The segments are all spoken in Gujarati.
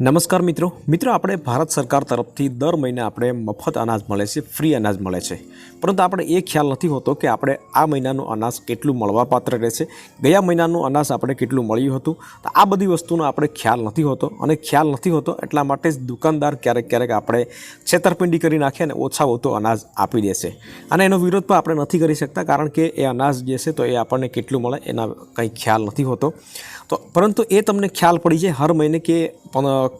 નમસ્કાર મિત્રો. મિત્રો, આપણે ભારત સરકાર તરફથી દર મહિને આપણે મફત અનાજ મળે છે ફ્રી અનાજ મળે છે. પરંતુ આપણે એ ખ્યાલ નથી હોતો કે આપણે આ મહિનાનું અનાજ કેટલું મળવાપાત્ર રહેશે. ગયા મહિનાનું અનાજ આપણે કેટલું મળ્યું હતું. તો આ બધી વસ્તુનો આપણે ખ્યાલ નથી હોતો. અને ખ્યાલ નથી હોતો એટલા માટે જ દુકાનદાર ક્યારેક ક્યારેક આપણે છેતરપિંડી કરી નાખે અને ઓછા વધુ અનાજ આપી દેશે અને એનો વિરોધ પણ આપણે નથી કરી શકતા કારણ કે એ અનાજ જે છે તો એ આપણને કેટલું મળે એના કંઈ ખ્યાલ નથી હોતો. તો પરંતુ એ તમને ખ્યાલ પડી જાય હર મહિને કે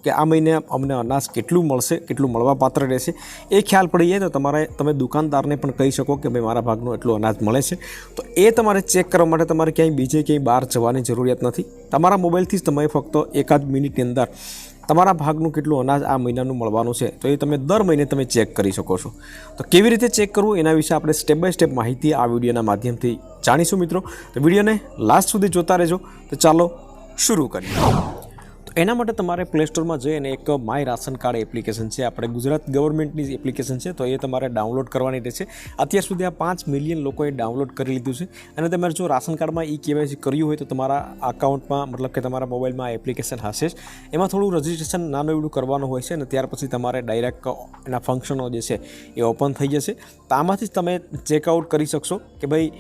કે આ મહિને અમને અનાજ કેટલું મળશે, કેટલું મળવાપાત્ર રહેશે, એ ખ્યાલ પડી જાય તો તમારે, તમે દુકાનદારને પણ કહી શકો કે ભાઈ મારા ભાગનું એટલું અનાજ મળે છે. તો એ તમારે ચેક કરવા માટે તમારે ક્યાંય બીજે ક્યાંય બહાર જવાની જરૂરિયાત નથી. તમારા મોબાઈલથી જ તમે ફક્ત એકાદ મિનિટની અંદર તમારા ભાગનું કેટલું અનાજ આ મહિનાનું મળવાનું છે, તો એ તમે દર મહિને તમે ચેક કરી શકો છો. તો કેવી રીતે ચેક કરવું એના વિશે આપણે સ્ટેપ બાય સ્ટેપ માહિતી આ વિડીયોના માધ્યમથી જાણીશું મિત્રો. તો વિડીયોને લાસ્ટ સુધી જોતા રહેજો. તો ચાલો શરૂ કરીએ. એના માટે તમારે પ્લે સ્ટોરમાં જઈને એક માય રાશન કાર્ડ એપ્લિકેશન છે. આપણે ગુજરાત ગવર્મેન્ટની એપ્લિકેશન છે, તો એ તમારે ડાઉનલોડ કરવાની રહેશે. અત્યાર સુધી આ પાંચ મિલિયન લોકોએ ડાઉનલોડ કરી લીધું છે. અને તમારે જો રાશન કાર્ડમાં ઈ કેવાયસી કર્યું હોય તો તમારા અકાઉન્ટમાં મતલબ કે તમારા મોબાઈલમાં આ એપ્લિકેશન હશે જ. એમાં થોડું રજિસ્ટ્રેશન નાનું એવડું કરવાનું હોય છે અને ત્યાર પછી તમારે ડાયરેક્ટ એના ફંક્શનો જે છે એ ઓપન થઈ જશે. તો આમાંથી જ તમે ચેકઆઉટ કરી શકશો કે ભાઈ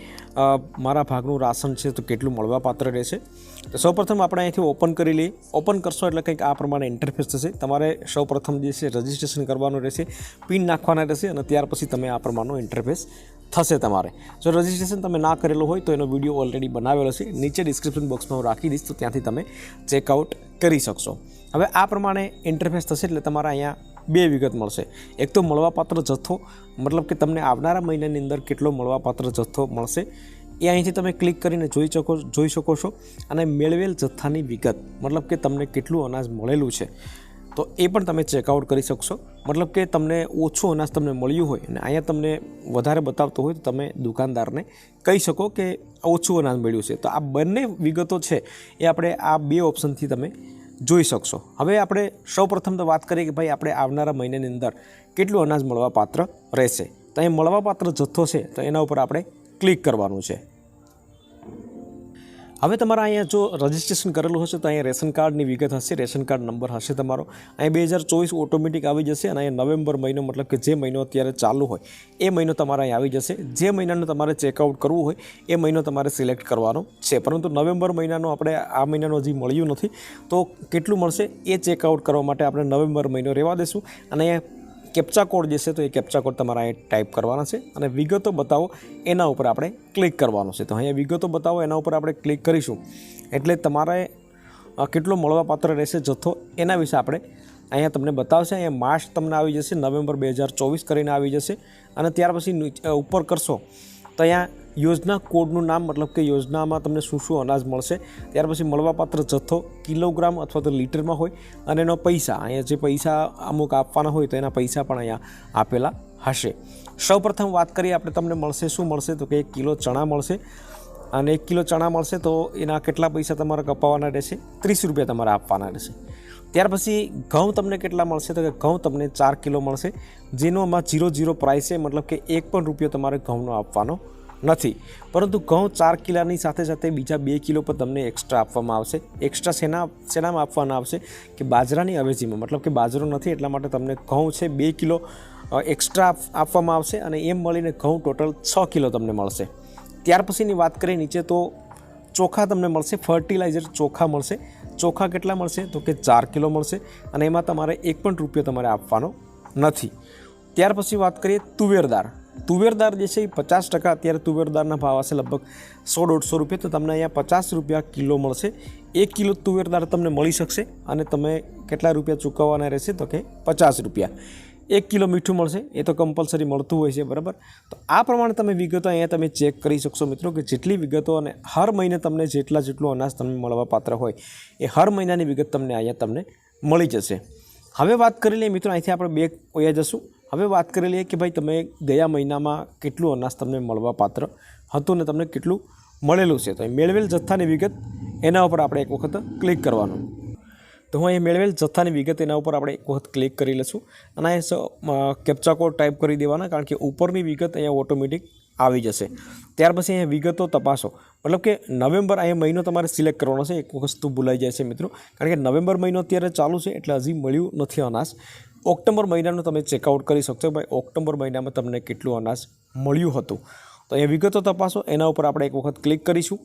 મારા ભાગનું રાશન છે તો કેટલું મળવાપાત્ર રહેશે. તો સૌપ્રથમ આપણે અહીંથી ઓપન કરી લઈએ. ઓપન કરશો એટલે કંઈક આ પ્રમાણે ઇન્ટરફેસ થશે. તમારે સૌપ્રથમ જે છે રજિસ્ટ્રેશન કરવાનું રહેશે પિન નાખવાના રહેશે અને ત્યાર પછી તમે આ પ્રમાણનો ઇન્ટરફેસ થશે તમારે. જો રજિસ્ટ્રેશન તમે ના કરેલું હોય તો એનો વીડિયો ઓલરેડી બનાવેલો છે. નીચે ડિસ્ક્રિપ્શન બોક્સમાં હું રાખી દઈશ તો ત્યાંથી તમે ચેકઆઉટ કરી શકશો. હવે આ પ્રમાણે ઇન્ટરફેસ થશે એટલે તમારે અહીંયા બે વિગત મળશે. એક તો મળવાપાત્ર જથ્થો, મતલબ કે તમને આવનારા મહિનાની અંદર કેટલો મળવાપાત્ર જથ્થો મળશે. એ અહીંથી તમે ક્લિક કરીને જોઈ શકો જોઈ શકો છો. અને મેળવેલ જથ્થાની વિગત, મતલબ કે તમને કેટલું અનાજ મળેલું છે. તો એ પણ તમે ચેકઆઉટ કરી શકશો. મતલબ કે તમને ઓછું અનાજ તમને મળ્યું હોય અને અહીંયા તમને વધારે બતાવતો હોય તો તમે દુકાનદારને કહી શકો કે ઓછું અનાજ મળ્યું છે. તો આ બંને વિગતો છે એ આપણે આ બે ઓપ્શનથી તમે જોઈ શકશો. હવે આપણે સૌપ્રથમ તો વાત કરીએ કે ભાઈ આપણે આવનારા મહિનાની અંદર કેટલું અનાજ મળવા પાત્ર રહેશે. તો અહીં મળવાપાત્ર જથ્થો છે, તો એના ઉપર આપણે ક્લિક કરવાનું છે. હવે તમારા અહીંયા જો રજિસ્ટ્રેશન કરેલું હશે તો અહીંયા રેશન કાર્ડની વિગત હશે, રેશન કાર્ડ નંબર હશે તમારો. અહીં બે હજાર ચોવીસ ઓટોમેટિક આવી જશે અને અહીંયા નવેમ્બર મહિનો મતલબ કે જે મહિનો અત્યારે ચાલુ હોય, એ મહિનો તમારે અહીં આવી જશે. જે મહિનાનું તમારે ચેકઆઉટ કરવું હોય, એ મહિનો તમારે સિલેક્ટ કરવાનો છે. પરંતુ નવેમ્બર મહિનાનો આપણે આ મહિનાનો હજી મળ્યું નથી. તો કેટલું મળશે? એ ચેકઆઉટ કરવા માટે આપણે નવેમ્બર મહિનો રહેવા દેશું અને અહીંયા કેપ્ચા કોડ જે છે તો એ કેપ્ચા કોડ તમારે અહીં ટાઈપ કરવાના છે અને વિગતો બતાવો એના ઉપર આપણે ક્લિક કરવાનું છે. તો અહીંયા વિગતો બતાવો, એના ઉપર આપણે ક્લિક કરીશું. એટલે તમારે કેટલો મળવાપાત્ર રહેશે જથ્થો એના વિશે આપણે અહીંયા તમને બતાવશે. અહીંયા માર્ચ તમને આવી જશે, નવેમ્બર બે હજાર ચોવીસ કરીને આવી જશે. અને ત્યાર પછી ઉપર કરશો તો અહીંયા યોજના કોડનું નામ, મતલબ કે યોજનામાં તમને શું શું અનાજ મળશે, ત્યાર પછી મળવાપાત્ર જથ્થો કિલોગ્રામ અથવા તો લીટરમાં હોય અને એનો પૈસા, અહીંયા જે પૈસા અમુક આપવાના હોય તો એના પૈસા પણ અહીંયા આપેલા હશે. સૌપ્રથમ વાત કરીએ, આપણે તમને મળશે શું મળશે, તો કે એક કિલો ચણા મળશે. અને એક કિલો ચણા મળશે તો એના કેટલા પૈસા તમારે કપાવવાના રહેશે? ત્રીસ રૂપિયા તમારે આપવાના રહેશે. ત્યાર પછી ઘઉં તમને કેટલા મળશે, તો કે ઘઉં તમને ચાર કિલો મળશે, જેનો આમાં જીરો જીરો પ્રાઇસ છે, મતલબ કે એક પણ રૂપિયો તમારે ઘઉંનો આપવાનો નથી. પરંતુ ઘઉં ચાર કિલોની સાથે સાથે બીજા બે કિલો પર તમને એક્સ્ટ્રા આપવામાં આવશે. એક્સ્ટ્રા શેના, શેનામાં આપવાના આવશે? કે બાજરાની અવેજીમાં. મતલબ કે બાજરો નથી, એટલા માટે તમને ઘઉં છે બે કિલો એક્સ્ટ્રા આપવામાં આવશે અને એમ મળીને ઘઉં ટોટલ છ કિલો તમને મળશે. ત્યાર પછીની વાત કરીએ નીચે તો ચોખા તમને મળશે ફર્ટિલાઇઝર ચોખા મળશે. ચોખા કેટલા મળશે? તો કે ચાર કિલો મળશે અને એમાં તમારે એક પણ રૂપિયો તમારે આપવાનો નથી. ત્યાર પછી વાત કરીએ તુવેરદાર તુવેરદાર જે છે એ પચાસ ટકા અત્યારે તુવેરદારના ભાવ હશે લગભગ સો દોઢસો રૂપિયા, તો તમને અહીંયા પચાસ રૂપિયા કિલો મળશે. એક કિલો તુવેરદાર તમને મળી શકશે અને તમે કેટલા રૂપિયા ચૂકવવાના રહેશે તો કે પચાસ રૂપિયા. એક કિલો મીઠું મળશે, એ તો કમ્પલસરી મળતું હોય છે, બરાબર? તો આ પ્રમાણે તમે વિગતો અહીંયા તમે ચેક કરી શકશો મિત્રો કે જેટલી વિગતો અને હર મહિને તમને જેટલા જેટલું અનાજ તમને મળવા પાત્ર હોય, એ હર મહિનાની વિગત તમને અહીંયા તમને મળી જશે. હવે વાત કરી લઈએ મિત્રો, અહીંથી આપણે બે ઓયા જશું. હવે વાત કરી લઈએ કે ભાઈ તમે ગયા મહિનામાં કેટલું અનાજ તમને મળવા પાત્ર હતું ને તમને કેટલું મળેલું છે? તો એ મેળવેલ જથ્થાની વિગત એના ઉપર આપણે એક વખત ક્લિક કરવાનું. તો હું અહીં મેળવેલ જથ્થાની વિગત એના ઉપર આપણે એક વખત ક્લિક કરી લઈશું અને એ કેપ્ચા કોડ ટાઈપ કરી દેવાના કારણ કે ઉપરની વિગત અહીંયા ઓટોમેટિક આવી જશે. ત્યાર પછી અહીંયા વિગતો તપાસો. મતલબ કે નવેમ્બર અહીંયા મહિનો તમારે સિલેક્ટ કરવાનો છે. એક વસ્તુ ભૂલાઈ જાય છે મિત્રો. કારણ કે નવેમ્બર મહિનો અત્યારે ચાલુ છે એટલે હજી મળ્યું નથી અનાજ. ઓક્ટોબર મહિનાનું તમે ચેકઆઉટ કરી શકશો. ભાઈ, ઓક્ટોબર મહિનામાં તમને કેટલું અનાજ મળ્યું હતું. તો એ વિગતો તપાસો. એના ઉપર આપણે એક વખત ક્લિક કરીશું.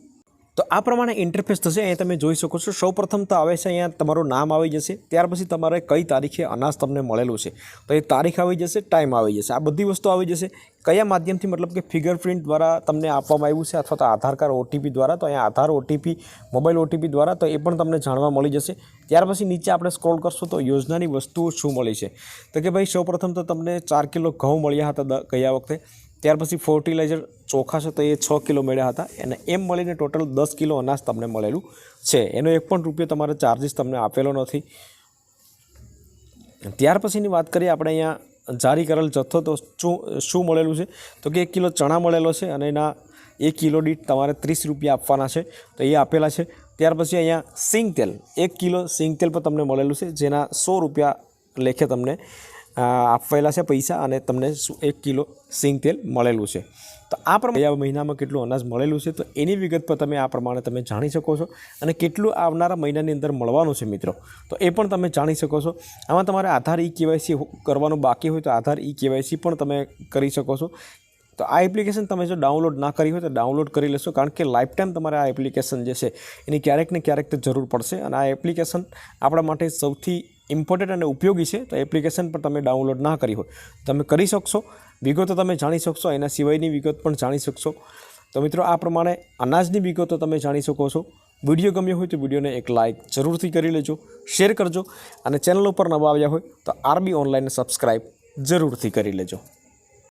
તો આ પ્રમાણે ઇન્ટરફેસ થશે, અહીંયા તમે જોઈ શકો છો. સૌપ્રથમ તો આવે છે અહીંયા તમારું નામ આવી જશે, ત્યાર પછી તમારે કઈ તારીખે અનાજ તમને મળેલું છે. તો એ તારીખ આવી જશે ટાઈમ આવી જશે. આ બધી વસ્તુ આવી જશે. કયા માધ્યમથી? મતલબ કે ફિંગર પ્રિન્ટ દ્વારા તમને આપવામાં આવ્યું છે અથવા તો આધાર કાર્ડ ઓટીપી દ્વારા. તો અહીંયા આધાર ઓટીપી મોબાઈલ ઓટીપી દ્વારા તો એ પણ તમને જાણવા મળી જશે. ત્યાર પછી નીચે આપણે સ્ક્રોલ કરશું તો યોજનાની વસ્તુઓ શું મળી છે. તો કે ભાઈ, સૌપ્રથમ તો તમને ચાર કિલો ઘઉં મળ્યા હતા ગયા વખતે. ત્યાર પછી ફર્ટિલાઇઝર ચોખા છે તો એ છ કિલો મળ્યા હતા. અને એમ મળીને ટોટલ દસ કિલો અનાજ તમને મળેલું છે. એનો એક પણ રૂપિયો તમારે ચાર્જિસ તમને આપેલો નથી. ત્યાર પછીની વાત કરીએ આપણે અહીંયા જારી કરેલ જથ્થો તો શું શું મળેલું છે? તો કે એક કિલો ચણા મળેલો છે અને એના એક કિલો દીઠ તમારે ત્રીસ રૂપિયા આપવાના છે. તો એ આપેલા છે. ત્યાર પછી અહીંયા સિંગ તેલ એક કિલો સિંગ તેલ પણ તમને મળેલું છે, જેના સો રૂપિયા લેખે તમને આપેલા છે પૈસા અને તમને એક કિલો સિંગ તેલ મળેલું છે. તો આ પ્રમાણે ગયા મહિનામાં કેટલું અનાજ મળેલું છે? તો એની વિગત પર તમે આ પ્રમાણે તમે જાણી શકો છો અને કેટલું આવનારા મહિનાની અંદર મળવાનું છે મિત્રો. તો એ પણ તમે જાણી શકો છો. આમાં તમારે આધાર ઈ કેવાયસી કરવાનું બાકી હોય તો આધાર ઈ કેવાયસી પણ તમે કરી શકો છો. તો આ એપ્લિકેશન તમે જો ડાઉનલોડ ના કરી હોય તો ડાઉનલોડ કરી લેશો કારણ કે લાઈફ ટાઈમ તમારે આ એપ્લિકેશન જે છે એની ક્યારેક ને ક્યારેક તો જરૂર પડશે અને આ એપ્લિકેશન આપણા માટે સૌથી ઇમ્પોર્ટન્ટ અને ઉપયોગી છે, તો એપ્લિકેશન પણ તમે ડાઉનલોડ ના કરી હોય. તમે કરી શકશો. વિગતો તમે જાણી શકશો. એના સિવાયની વિગત પણ જાણી શકશો. તો મિત્રો, આ પ્રમાણે અનાજની વિગતો તમે જાણી શકો છો. વીડિયો ગમ્યો હોય તો વિડીયોને એક લાઇક જરૂરથી કરી લેજો શેર કરજો અને ચેનલ ઉપર નવા આવ્યા હોય તો આરબી ઓનલાઈન સબસ્ક્રાઈબ જરૂરથી કરી લેજો.